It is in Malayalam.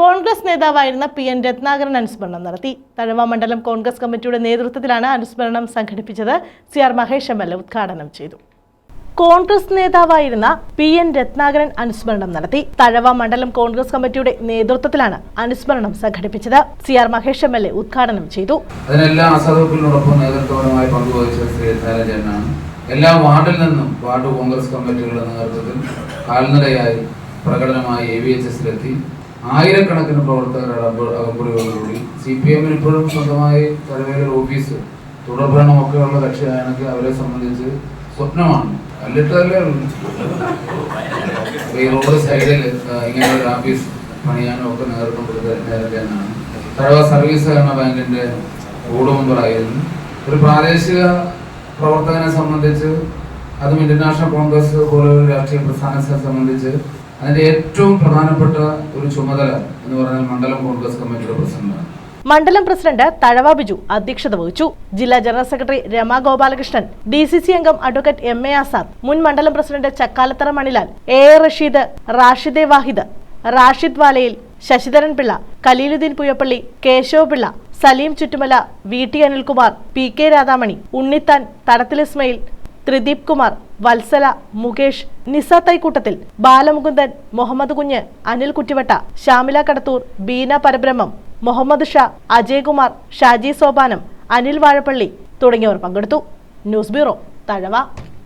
കോൺഗ്രസ് നേതാവായിരുന്ന പി എൻ രത്നാകരൻ അനുസ്മരണം നടത്തി. തഴവ മണ്ഡലം കോൺഗ്രസ് കമ്മിറ്റിയുടെ നേതൃത്വത്തിലാണ് അനുസ്മരണം സംഘടിപ്പിച്ചത്. C R Mahesh M L A ഉദ്ഘാടനം ചെയ്തു. കോൺഗ്രസ് നേതാവായിരുന്ന പി എൻ രത്നാകരൻ അനുസ്മരണം നടത്തി. തഴവ മണ്ഡലം കോൺഗ്രസ് കമ്മിറ്റിയുടെ നേതൃത്വത്തിലാണ് അനുസ്മരണം സംഘടിപ്പിച്ചത്. C R Mahesh M L A ഉദ്ഘാടനം ചെയ്തു. എല്ലാ വാർഡിൽ നിന്നും വാർഡ് കോൺഗ്രസ് കമ്മിറ്റികളുടെ നേതൃത്വത്തിൽ കാൽനടയായി പ്രകടനമായി എ വി എച്ച് എസിലെത്തി ആയിരക്കണക്കിന് പ്രവർത്തകരുടെ അകമ്പ- അകമ്പടികളോടുകൂടി സി പി എമ്മിന് ഇപ്പോഴും സ്വന്തമായി തലവേലൊരു ഓഫീസ് തുടർഭരണമൊക്കെ ഉള്ള കക്ഷിയാണെങ്കിൽ അവരെ സംബന്ധിച്ച് സ്വപ്നമാണ്. അല്ലിട്ടല്ലേ ഈ റോഡ് സൈഡിൽ ഇങ്ങനെ ഒരു ഓഫീസ് പണിയാനും ഒക്കെ നേതൃത്വം കൊടുത്തതാണ് തഴവ സർവീസ് സഹകരണ ബാങ്കിന്റെ ബോർഡ് മെമ്പറായിരുന്നു. ഒരു പ്രാദേശിക പ്രവർത്തകനെ സംബന്ധിച്ച് അതും ഇന്റർനാഷണൽ കോൺഗ്രസ് പോലുള്ള രാഷ്ട്രീയ പ്രസ്ഥാനത്തെ സംബന്ധിച്ച് അതിന്റെ ഏറ്റവും പ്രധാനപ്പെട്ട ഒരു ചുമതല എന്ന് പറഞ്ഞാൽ മണ്ഡലം കോൺഗ്രസ് കമ്മിറ്റിയുടെ പ്രസിഡന്റാണ്. മണ്ഡലം പ്രസിഡന്റ് തഴവ ബിജു അധ്യക്ഷത വഹിച്ചു. ജില്ലാ general secretary Rama Gopalakrishnan D C C അംഗം അഡ്വക്കേറ്റ് എം എ ആസാദ് മുൻ മണ്ഡലം president Chakkalathara Manilal A A Rasheed റാഷിദെ Wahid Rashid Valayil Sasidharan Pillai Khaleeluddin Puyappally Keshava Pillai Saleem Chuttumala V T Anilkumar P K Radhamani Unnithan Thadathil Ismail Thrideep Kumar Vatsala Mukesh നിസ തൈക്കൂട്ടത്തിൽ ബാലമുകുന്ദൻ മുഹമ്മദ് കുഞ്ഞ് അനിൽ കുറ്റിവട്ട ശ്യാമില കടത്തൂർ ബീന പരബ്രഹ്മം മുഹമ്മദ് ഷാ അജയ്കുമാർ ഷാജി സോപാനം അനിൽ വാഴപ്പള്ളി തുടങ്ങിയവർ പങ്കെടുത്തു. News bureau Thazhava.